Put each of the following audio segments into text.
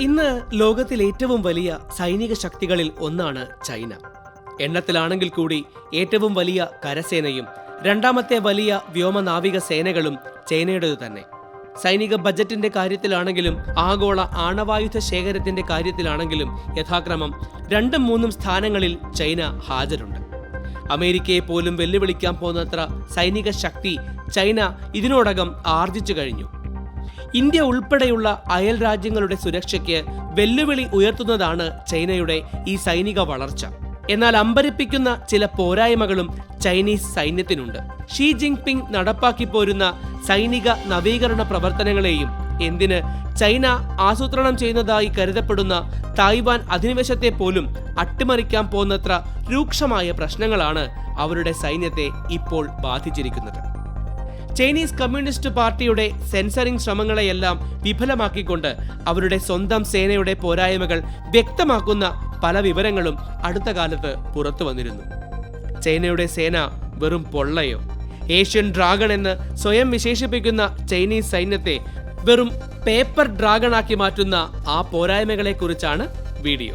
ഇന്ന് ലോകത്തിലെ ഏറ്റവും വലിയ സൈനിക ശക്തികളിൽ ഒന്നാണ് ചൈന. എണ്ണത്തിലാണെങ്കിൽ കൂടി ഏറ്റവും വലിയ കരസേനയും രണ്ടാമത്തെ വലിയ വ്യോമനാവിക സേനകളും ചൈനയുടേത് തന്നെ. സൈനിക ബജറ്റിന്റെ കാര്യത്തിലാണെങ്കിലും ആഗോള ആണവായുധ ശേഖരത്തിന്റെ കാര്യത്തിലാണെങ്കിലും യഥാക്രമം രണ്ടും മൂന്നും സ്ഥാനങ്ങളിൽ ചൈന ഹാജരുണ്ട്. അമേരിക്കയെ പോലും വെല്ലുവിളിക്കാൻ പോകുന്നത്ര സൈനിക ശക്തി ചൈന ഇതിനോടകം ആർജിച്ചു കഴിഞ്ഞു. ഇന്ത്യ ഉൾപ്പെടെയുള്ള അയൽ രാജ്യങ്ങളുടെ സുരക്ഷയ്ക്ക് വെല്ലുവിളി ഉയർത്തുന്നതാണ് ചൈനയുടെ ഈ സൈനിക വളർച്ച. എന്നാൽ അമ്പരിപ്പിക്കുന്ന ചില പോരായ്മകളും ചൈനീസ് സൈന്യത്തിനുണ്ട്. ഷീ ജിൻപിങ് നടപ്പാക്കി പോരുന്ന സൈനിക നവീകരണ പ്രവർത്തനങ്ങളെയും എന്തിന് ചൈന ആസൂത്രണം ചെയ്യുന്നതായി കരുതപ്പെടുന്ന തായ്വാൻ അധിനിവേശത്തെ പോലും അട്ടിമറിക്കാൻ പോകുന്നത്ര രൂക്ഷമായ പ്രശ്നങ്ങളാണ് അവരുടെ സൈന്യത്തെ ഇപ്പോൾ ബാധിച്ചിരിക്കുന്നത്. ചൈനീസ് കമ്മ്യൂണിസ്റ്റ് പാർട്ടിയുടെ സെൻസറിംഗ് ശ്രമങ്ങളെയെല്ലാം വിഫലമാക്കിക്കൊണ്ട് അവരുടെ സ്വന്തം സേനയുടെ പോരായ്മകൾ വ്യക്തമാക്കുന്ന പല വിവരങ്ങളും അടുത്ത കാലത്ത് പുറത്തു വന്നിരുന്നു. ചൈനയുടെ സേന വെറും പൊള്ളയോ? ഏഷ്യൻ ഡ്രാഗൺ എന്ന് സ്വയം വിശേഷിപ്പിക്കുന്ന ചൈനീസ് സൈന്യത്തെ വെറും പേപ്പർ ഡ്രാഗണാക്കി മാറ്റുന്ന ആ പോരായ്മകളെക്കുറിച്ചാണ് വീഡിയോ.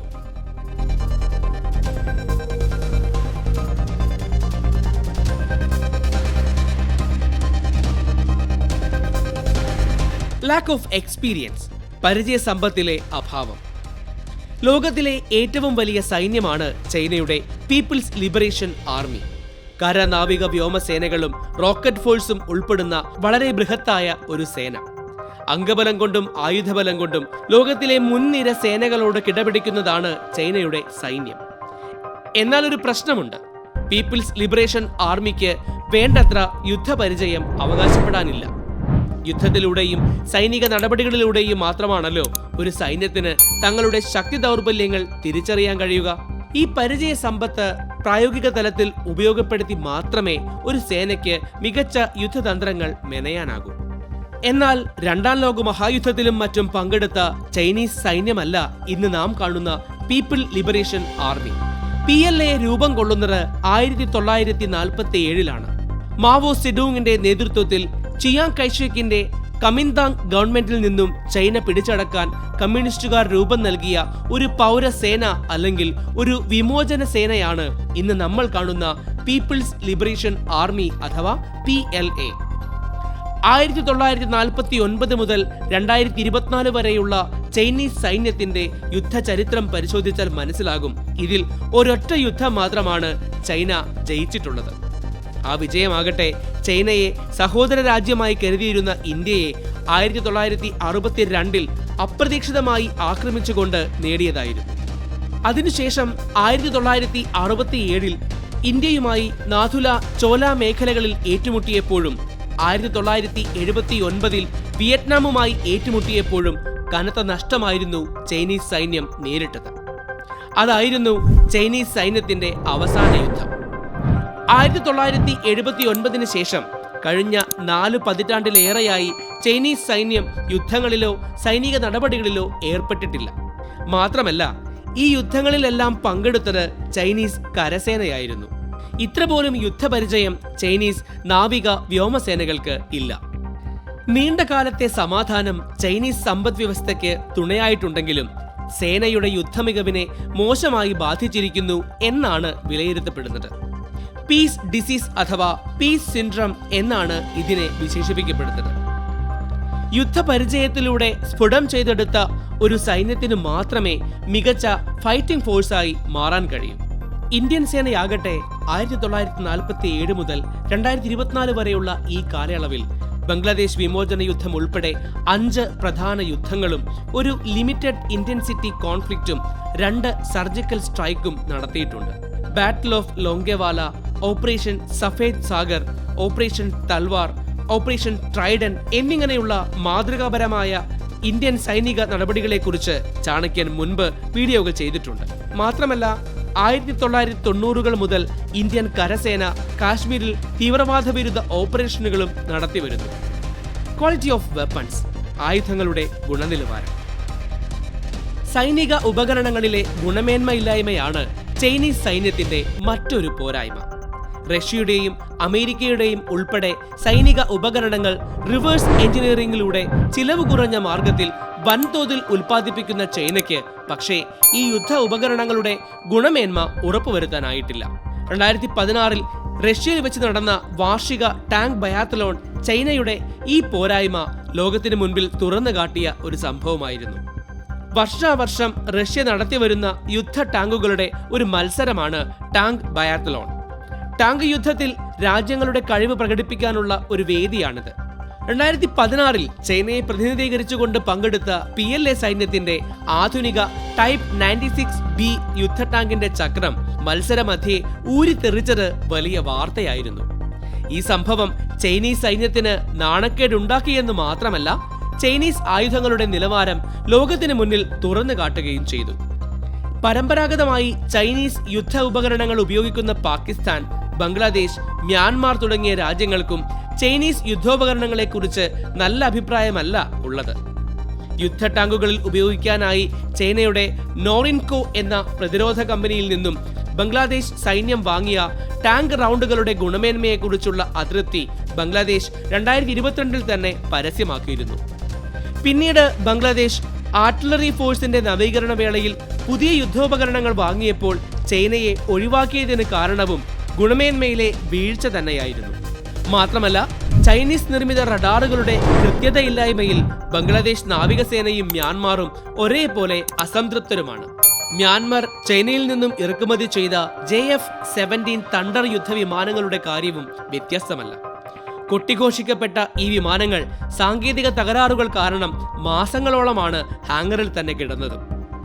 ലാക്ക് ഓഫ് എക്സ്പീരിയൻസ് പരിചയസമ്പത്തിലെ അഭാവം. ലോകത്തിലെ ഏറ്റവും വലിയ സൈന്യമാണ് ചൈനയുടെ പീപ്പിൾസ് ലിബറേഷൻ ആർമി. കര നാവിക വ്യോമസേനകളും റോക്കറ്റ് ഫോഴ്സും ഉൾപ്പെടുന്ന വളരെ ബൃഹത്തായ ഒരു സേന. അംഗബലം കൊണ്ടും ആയുധബലം കൊണ്ടും ലോകത്തിലെ മുൻനിര സേനകളോട് കിടപിടിക്കുന്നതാണ് ചൈനയുടെ സൈന്യം. എന്നാൽ ഒരു പ്രശ്നമുണ്ട്. പീപ്പിൾസ് ലിബറേഷൻ ആർമിക്ക് വേണ്ടത്ര യുദ്ധപരിചയം അവകാശപ്പെടാനില്ല. യുദ്ധത്തിലൂടെയും സൈനിക നടപടികളിലൂടെയും മാത്രമാണല്ലോ ഒരു സൈന്യത്തിന് തങ്ങളുടെ ശക്തി ദൗർബല്യങ്ങൾ തിരിച്ചറിയാൻ കഴിയുക. ഈ പരിചയ സമ്പത്ത് പ്രായോഗിക തലത്തിൽ ഉപയോഗപ്പെടുത്തി മാത്രമേ ഒരു സേനയ്ക്ക് മികച്ച യുദ്ധതന്ത്രങ്ങൾ മെനയാനാകൂ. എന്നാൽ രണ്ടാം ലോക മഹായുദ്ധത്തിലും മറ്റും പങ്കെടുത്ത ചൈനീസ് സൈന്യമല്ല ഇന്ന് നാം കാണുന്ന people liberation army. P L A രൂപം കൊള്ളുന്നത് ആയിരത്തി തൊള്ളായിരത്തി നാൽപ്പത്തി ഏഴിലാണ്. മാവോ സിഡൂങ്ങിന്റെ നേതൃത്വത്തിൽ ചിയാങ് കൈഷേക്കിന്റെ കമിന്താങ് ഗവൺമെന്റിൽ നിന്നും ചൈന പിടിച്ചടക്കാൻ കമ്മ്യൂണിസ്റ്റുകാർ രൂപം നൽകിയ ഒരു പൗരസേന അല്ലെങ്കിൽ ഒരു വിമോചന സേനയാണ് ഇന്ന് നമ്മൾ കാണുന്ന പീപ്പിൾസ് ലിബറേഷൻ ആർമി അഥവാ പി എൽ എ. ആയിരത്തി തൊള്ളായിരത്തി നാൽപ്പത്തി ഒൻപത് മുതൽ രണ്ടായിരത്തി ഇരുപത്തിനാല് വരെയുള്ള ചൈനീസ് സൈന്യത്തിന്റെ യുദ്ധചരിത്രം പരിശോധിച്ചാൽ മനസ്സിലാകും. ഇതിൽ ഒരൊറ്റ യുദ്ധം മാത്രമാണ് ചൈന ജയിച്ചിട്ടുള്ളത്. ആ വിജയമാകട്ടെ ചൈനയെ സഹോദര രാജ്യമായി കരുതിയിരുന്ന ഇന്ത്യയെ ആയിരത്തി തൊള്ളായിരത്തി അറുപത്തി രണ്ടിൽ അപ്രതീക്ഷിതമായി ആക്രമിച്ചുകൊണ്ട് നേടിയതായിരുന്നു. അതിനുശേഷം ആയിരത്തി തൊള്ളായിരത്തി അറുപത്തിയേഴിൽ ഇന്ത്യയുമായി നാഥുല ചോല മേഖലകളിൽ ഏറ്റുമുട്ടിയപ്പോഴും ആയിരത്തി തൊള്ളായിരത്തി എഴുപത്തി ഒൻപതിൽ വിയറ്റ്നാമുമായി ഏറ്റുമുട്ടിയപ്പോഴും കനത്ത നഷ്ടമായിരുന്നു ചൈനീസ് സൈന്യം നേരിട്ടത്. അതായിരുന്നു ചൈനീസ് സൈന്യത്തിന്റെ അവസാന യുദ്ധം. ആയിരത്തി തൊള്ളായിരത്തി എഴുപത്തി ഒൻപതിന് ശേഷം കഴിഞ്ഞ നാല് പതിറ്റാണ്ടിലേറെയായി ചൈനീസ് സൈന്യം യുദ്ധങ്ങളിലോ സൈനിക നടപടികളിലോ ഏർപ്പെട്ടിട്ടില്ല. മാത്രമല്ല ഈ യുദ്ധങ്ങളിലെല്ലാം പങ്കെടുത്തത് ചൈനീസ് കരസേനയായിരുന്നു. ഇത്ര പോലും യുദ്ധപരിചയം ചൈനീസ് നാവിക വ്യോമസേനകൾക്ക് ഇല്ല. നീണ്ട കാലത്തെ സമാധാനം ചൈനീസ് സമ്പദ് വ്യവസ്ഥയ്ക്ക് തുണയായിട്ടുണ്ടെങ്കിലും സേനയുടെ യുദ്ധമികവിനെ മോശമായി ബാധിച്ചിരിക്കുന്നു എന്നാണ് വിലയിരുത്തപ്പെടുന്നത്. പീസ് ഡിസീസ് അഥവാ പീസ് സിൻഡ്രം എന്നാണ് ഇതിനെ വിശേഷിപ്പിക്കപ്പെടുന്നത്. യുദ്ധപരിചയത്തിലൂടെ സ്ഫുടം ചെയ്തെടുത്ത ഒരു സൈന്യത്തിന് മാത്രമേ മികച്ച ഫൈറ്റിംഗ് ഫോഴ്സായി മാറാൻ കഴിയൂ. ഇന്ത്യൻ സേനയാകട്ടെ ആയിരത്തി തൊള്ളായിരത്തി നാൽപ്പത്തി ഏഴ് മുതൽ രണ്ടായിരത്തി ഇരുപത്തിനാല് വരെയുള്ള ഈ കാലയളവിൽ ബംഗ്ലാദേശ് വിമോചന യുദ്ധം ഉൾപ്പെടെ അഞ്ച് പ്രധാന യുദ്ധങ്ങളും ഒരു ലിമിറ്റഡ് ഇന്റൻസിറ്റി കോൺഫ്ലിക്റ്റും രണ്ട് സർജിക്കൽ സ്ട്രൈക്കും നടത്തിയിട്ടുണ്ട്. Battle of Longewala operation Safed Sagar operation Talwar operation trident എന്നിങ്ങനെയുള്ള മാതൃകാപരമായ ഇന്ത്യൻ സൈനിക നടപടികളെക്കുറിച്ച് ചാണക്യൻ മുൻപ് വീഡിയോകൾ ചെയ്തിട്ടുണ്ട്. മാത്രമല്ല ആയിരത്തി തൊള്ളായിരത്തി തൊണ്ണൂറുകൾ മുതൽ ഇന്ത്യൻ കരസേന കാശ്മീരിൽ തീവ്രവാദ വിരുദ്ധ ഓപ്പറേഷനുകളും നടത്തിവരുന്നു. ക്വാളിറ്റി ഓഫ് വെപ്പൺസ് ആയുധങ്ങളുടെ ഗുണനിലവാരം. സൈനിക ഉപകരണങ്ങളിലെ ഗുണമേന്മയില്ലായ്മയാണ് ചൈനീസ് സൈന്യത്തിന്റെ മറ്റൊരു പോരായ്മ. റഷ്യയുടെയും അമേരിക്കയുടെയും ഉൾപ്പെടെ സൈനിക ഉപകരണങ്ങൾ റിവേഴ്സ് എഞ്ചിനീയറിംഗിലൂടെ ചിലവ് കുറഞ്ഞ മാർഗത്തിൽ വൻതോതിൽ ഉൽപ്പാദിപ്പിക്കുന്ന ചൈനയ്ക്ക് പക്ഷേ ഈ യുദ്ധ ഉപകരണങ്ങളുടെ ഗുണമേന്മ ഉറപ്പുവരുത്താനായിട്ടില്ല. രണ്ടായിരത്തി പതിനാറിൽ റഷ്യയിൽ വെച്ച് നടന്ന വാർഷിക ടാങ്ക് ബയാത്തലോൺ ചൈനയുടെ ഈ പോരായ്മ ലോകത്തിന് മുൻപിൽ തുറന്നു കാട്ടിയ ഒരു സംഭവമായിരുന്നു. വർഷാവർഷം റഷ്യ നടത്തിവരുന്ന യുദ്ധ ടാങ്കുകളുടെ ഒരു മത്സരമാണ് ടാങ്ക് ബയാത്തലോൺ. ടാങ്ക് യുദ്ധത്തിൽ രാജ്യങ്ങളുടെ കഴിവ് പ്രകടിപ്പിക്കാനുള്ള ഒരു വേദിയാണിത്. രണ്ടായിരത്തി പതിനാറിൽ ചൈനയെ പ്രതിനിധീകരിച്ചുകൊണ്ട് പങ്കെടുത്ത പി എൽ എ സൈന്യത്തിന്റെ ആധുനിക ടൈപ്പ് നയന്റി സിക്സ് ബി യുദ്ധ ടാങ്കിന്റെ ചക്രം മത്സരമധ്യേ ഊരിത്തെറിച്ചത് വലിയ വാർത്തയായിരുന്നു. ഈ സംഭവം ചൈനീസ് സൈന്യത്തിന് നാണക്കേടുണ്ടാക്കിയെന്ന് മാത്രമല്ല ചൈനീസ് ആയുധങ്ങളുടെ നിലവാരം ലോകത്തിന് മുന്നിൽ തുറന്നു കാട്ടുകയും ചെയ്തു. പരമ്പരാഗതമായി ചൈനീസ് യുദ്ധ ഉപകരണങ്ങൾ ഉപയോഗിക്കുന്ന പാകിസ്ഥാൻ ബംഗ്ലാദേശ് മ്യാൻമാർ തുടങ്ങിയ രാജ്യങ്ങൾക്കും ചൈനീസ് യുദ്ധോപകരണങ്ങളെക്കുറിച്ച് നല്ല അഭിപ്രായമല്ല ഉള്ളത്. യുദ്ധ ടാങ്കുകളിൽ ഉപയോഗിക്കാനായി ചൈനയുടെ നോറിൻകോ എന്ന പ്രതിരോധ കമ്പനിയിൽ നിന്നും ബംഗ്ലാദേശ് സൈന്യം വാങ്ങിയ ടാങ്ക് റൗണ്ടുകളുടെ ഗുണമേന്മയെക്കുറിച്ചുള്ള അതൃപ്തി ബംഗ്ലാദേശ് രണ്ടായിരത്തി ഇരുപത്തിരണ്ടിൽ തന്നെ പരസ്യമാക്കിയിരുന്നു. പിന്നീട് ബംഗ്ലാദേശ് ആർട്ടിലറി ഫോഴ്സിന്റെ നവീകരണ വേളയിൽ പുതിയ യുദ്ധോപകരണങ്ങൾ വാങ്ങിയപ്പോൾ ചൈനയെ ഒഴിവാക്കിയതിന് കാരണവും ഗുണമേന്മയിലെ വീഴ്ച തന്നെയായിരുന്നു. മാത്രമല്ല ചൈനീസ് നിർമ്മിത റഡാറുകളുടെ കൃത്യതയില്ലായ്മയിൽ ബംഗ്ലാദേശ് നാവികസേനയും മ്യാൻമാറും ഒരേപോലെ അസംതൃപ്തരുമാണ്. മ്യാൻമാർ ചൈനയിൽ നിന്നും ഇറക്കുമതി ചെയ്ത ജെ എഫ് സെവന്റീൻ തണ്ടർ യുദ്ധവിമാനങ്ങളുടെ കാര്യവും വ്യത്യസ്തമല്ല. കൊട്ടിഘോഷിക്കപ്പെട്ട ഈ വിമാനങ്ങൾ സാങ്കേതിക തകരാറുകൾ കാരണം മാസങ്ങളോളമാണ് ഹാങ്ങറിൽ തന്നെ കിടന്നത്.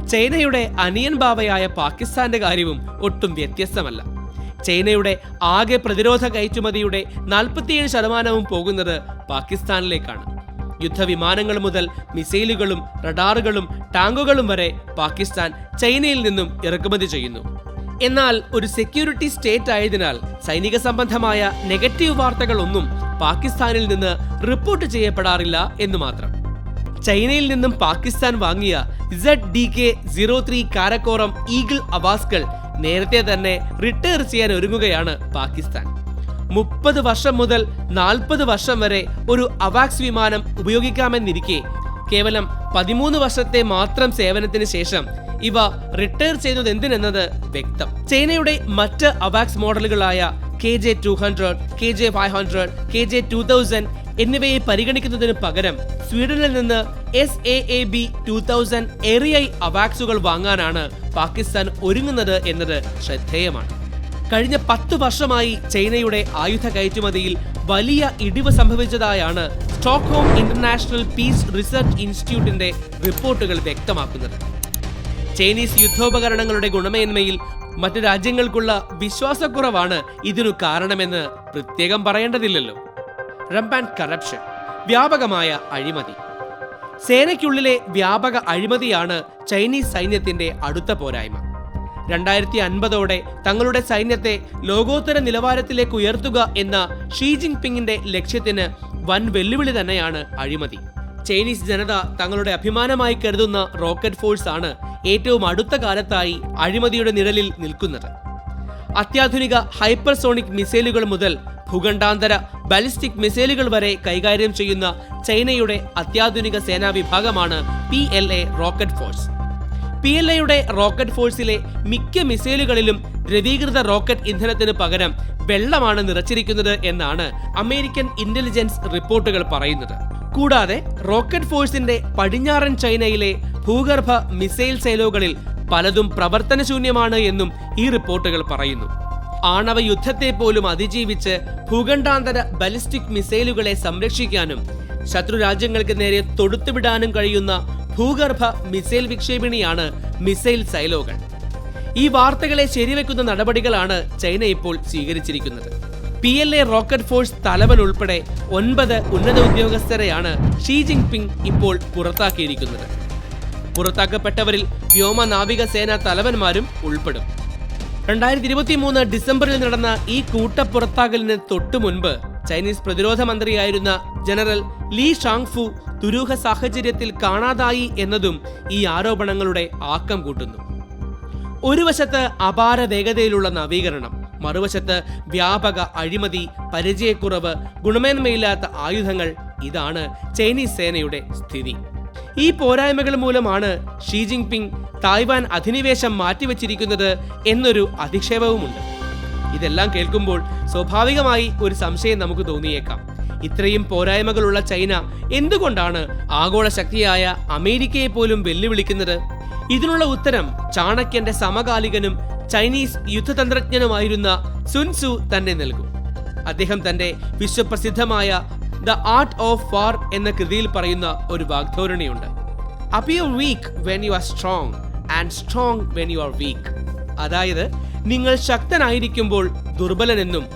ചൈനയുടെ അനിയൻ ബാവയായ പാകിസ്ഥാന്റെ കാര്യവും ഒട്ടും വ്യത്യസ്തമല്ല. ചൈനയുടെ ആകെ പ്രതിരോധ കയറ്റുമതിയുടെ നാൽപ്പത്തിയേഴ് ശതമാനവും പോകുന്നത് പാകിസ്ഥാനിലേക്കാണ്. യുദ്ധവിമാനങ്ങൾ മുതൽ മിസൈലുകളും റഡാറുകളും ടാങ്കുകളും വരെ പാകിസ്ഥാൻ ചൈനയിൽ നിന്നും ഇറക്കുമതി ചെയ്യുന്നു. എന്നാൽ ഒരു സെക്യൂരിറ്റി സ്റ്റേറ്റ് ആയതിനാൽ സൈനിക സംബന്ധമായ നെഗറ്റീവ് വാർത്തകളൊന്നും പാകിസ്ഥാനിൽ നിന്ന് റിപ്പോർട്ട് ചെയ്യപ്പെടാറില്ല എന്ന് മാത്രം. ചൈനയിൽ നിന്നും പാകിസ്ഥാൻ വാങ്ങിയ Z D K zero three Karakoram eagle അവാസ്കൾ നേരത്തെ തന്നെ റിട്ടയർ ചെയ്യാൻ ഒരുങ്ങുകയാണ് പാകിസ്ഥാൻ. മുപ്പത് വർഷം മുതൽ നാൽപ്പത് വർഷം വരെ ഒരു അവാക്സ് വിമാനം ഉപയോഗിക്കാമെന്നിരിക്കെ കേവലം പതിമൂന്ന് വർഷത്തെ മാത്രം സേവനത്തിന് ശേഷം ഇവ റിട്ടയർ ചെയ്യുന്നത് എന്തിനെന്നത് വ്യക്തം. ചൈനയുടെ മറ്റ് അവാക്സ് മോഡലുകളായ K J two hundred K J five hundred K J two thousand എന്നിവയെ പരിഗണിക്കുന്നതിന് പകരം സ്വീഡനിൽ നിന്ന് S A A B two thousand Erieye അവാക്സുകൾ വാങ്ങാനാണ് പാകിസ്ഥാൻ ഒരുങ്ങുന്നത് എന്നത് ശ്രദ്ധേയമാണ്. കഴിഞ്ഞ പത്ത് വർഷമായി ചൈനയുടെ ആയുധ കയറ്റുമതിയിൽ വലിയ ഇടിവ് സംഭവിച്ചതായാണ് സ്റ്റോക്ക്ഹോം ഇന്റർനാഷണൽ പീസ് റിസർച്ച് ഇൻസ്റ്റിറ്റ്യൂട്ടിന്റെ റിപ്പോർട്ടുകൾ വ്യക്തമാക്കുന്നത്. ചൈനീസ് യുദ്ധോപകരണങ്ങളുടെ ഗുണമേന്മയിൽ മറ്റു രാജ്യങ്ങൾക്കുള്ള വിശ്വാസക്കുറവാണ് ഇതിനു കാരണമെന്ന് പ്രത്യേകം പറയേണ്ടതില്ലല്ലോ. റംപാൻ കറപ്ഷൻ വ്യാപകമായ അഴിമതി. സേനയ്ക്കുള്ളിലെ വ്യാപക അഴിമതിയാണ് ചൈനീസ് സൈന്യത്തിന്റെ അടുത്ത പോരായ്മ. രണ്ടായിരത്തി അൻപതോടെ തങ്ങളുടെ സൈന്യത്തെ ലോകോത്തര നിലവാരത്തിലേക്ക് ഉയർത്തുക എന്ന ഷീ ജിങ് പിങ്ങിന്റെ ലക്ഷ്യത്തിന് വൻ വെല്ലുവിളി തന്നെയാണ് അഴിമതി. ചൈനീസ് ജനത തങ്ങളുടെ അഭിമാനമായി കരുതുന്ന റോക്കറ്റ് ഫോഴ്സ് ആണ് ഏറ്റവും അടുത്ത കാലത്തായി അഴിമതിയുടെ നിഴലിൽ നിൽക്കുന്നത്. അത്യാധുനിക ഹൈപ്പർസോണിക് മിസൈലുകൾ മുതൽ ഭൂഖണ്ഡാന്തര ബാലിസ്റ്റിക് മിസൈലുകൾ വരെ കൈകാര്യം ചെയ്യുന്ന ചൈനയുടെ അത്യാധുനിക സേനാ വിഭാഗമാണ് P L A rocket force. P L എയുടെ റോക്കറ്റ് ഫോഴ്സിലെ മിക്ക മിസൈലുകളിലും ദ്രവീകൃത റോക്കറ്റ് ഇന്ധനത്തിന് പകരം വെള്ളമാണ് നിറച്ചിരിക്കുന്നത് എന്നാണ് അമേരിക്കൻ ഇന്റലിജൻസ് റിപ്പോർട്ടുകൾ പറയുന്നത്. കൂടാതെ റോക്കറ്റ് ഫോഴ്സിന്റെ പടിഞ്ഞാറൻ ചൈനയിലെ ഭൂഗർഭ മിസൈൽ സൈലോകളിൽ പലതും പ്രവർത്തനശൂന്യമാണ് എന്നും ഈ റിപ്പോർട്ടുകൾ പറയുന്നു. ആണവ യുദ്ധത്തെ പോലും അതിജീവിച്ച് ഭൂഖണ്ഡാന്തര ബലിസ്റ്റിക് മിസൈലുകളെ സംരക്ഷിക്കാനും ശത്രു രാജ്യങ്ങൾക്ക് നേരെ തൊടുത്തുവിടാനും കഴിയുന്ന ഭൂഗർഭ മിസൈൽ വിക്ഷേപിണിയാണ് മിസൈൽ സൈലോകൾ. ഈ വാർത്തകളെ ശരിവെക്കുന്ന നടപടികളാണ് ചൈന ഇപ്പോൾ സ്വീകരിച്ചിരിക്കുന്നത്. P L A rocket force തലവൻ ഉൾപ്പെടെ ഒൻപത് ഉന്നത ഉദ്യോഗസ്ഥരെയാണ് ഷീ ജിങ് പിങ് ഇപ്പോൾ പുറത്താക്കിയിരിക്കുന്നത്. പുറത്താക്കപ്പെട്ടവരിൽ വ്യോമ നാവിക സേന തലവന്മാരും ഉൾപ്പെടും. രണ്ടായിരത്തി ഇരുപത്തി മൂന്ന് ഡിസംബറിൽ നടന്ന ഈ കൂട്ടപ്പുറത്താകലിന് തൊട്ടു മുൻപ് ചൈനീസ് പ്രതിരോധ മന്ത്രിയായിരുന്ന ജനറൽ ലീ ഷാങ്ഫു ദുരൂഹ സാഹചര്യത്തിൽ കാണാതായി എന്നതും ഈ ആരോപണങ്ങളുടെ ആക്കം കൂട്ടുന്നു. ഒരു വശത്ത് അപാര വേഗതയിലുള്ള നവീകരണം മറുവശത്ത് വ്യാപക അഴിമതി പരിചയക്കുറവ് ഗുണമേന്മയില്ലാത്ത ആയുധങ്ങൾ ഇതാണ് ചൈനീസ് സേനയുടെ സ്ഥിതി. ഈ പോരായ്മകൾ മൂലമാണ് ഷീ പിങ് തായ്വാൻ അധിനിവേശം മാറ്റിവെച്ചിരിക്കുന്നത് എന്നൊരു അധിക്ഷേപവുമുണ്ട്. ഇതെല്ലാം കേൾക്കുമ്പോൾ സ്വാഭാവികമായി ഒരു സംശയം നമുക്ക് തോന്നിയേക്കാം. ഇത്രയും പോരായ്മകളുള്ള ചൈന എന്തുകൊണ്ടാണ് ആഗോള ശക്തിയായ അമേരിക്കയെ പോലും വെല്ലുവിളിക്കുന്നത്? ഇതിനുള്ള ഉത്തരം ചാണക്യന്റെ സമകാലികനും ചൈനീസ് യുദ്ധതന്ത്രജ്ഞനുമായിരുന്ന സുൻസു തന്നെ നൽകും. അദ്ദേഹം തന്റെ വിശ്വപ്രസിദ്ധമായ ദ ആർട്ട് ഓഫ് വാർ എന്ന കൃതിയിൽ പറയുന്ന ഒരു വാഗ്ധോരണിയുണ്ട്. Appear weak when you are strong and strong when you are weak. അതായത് നിങ്ങൾ ശക്തനായിരിക്കുമ്പോൾ ദുർബലനെന്നും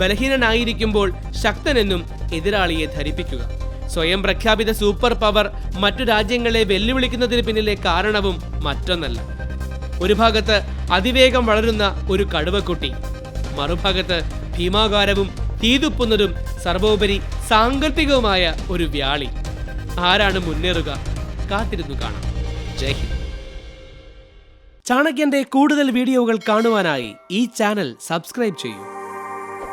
ബലഹീനനായിരിക്കുമ്പോൾ ശക്തനെന്നും എതിരാളിയെ ധരിപ്പിക്കുക. സ്വയം പ്രഖ്യാപിത സൂപ്പർ പവർ മറ്റു രാജ്യങ്ങളെ വെല്ലുവിളിക്കുന്നതിന് പിന്നിലെ കാരണവും മറ്റൊന്നല്ല. ഒരു ഭാഗത്ത് അതിവേഗം വളരുന്ന ഒരു കടുവക്കുട്ടി. മറുഭാഗത്ത് ഭീമാകാരവും തീതുപ്പുന്നതും സർവോപരി സാങ്കല്പികവുമായ ഒരു വ്യാളി. ആരാണ് മുന്നേറുക? കാത്തിരുന്നു കാണാം. ജയ് ഹിന്ദ്. ചാണക്യന്റെ കൂടുതൽ വീഡിയോകൾ കാണുവാനായി ഈ ചാനൽ സബ്സ്ക്രൈബ് ചെയ്യൂ.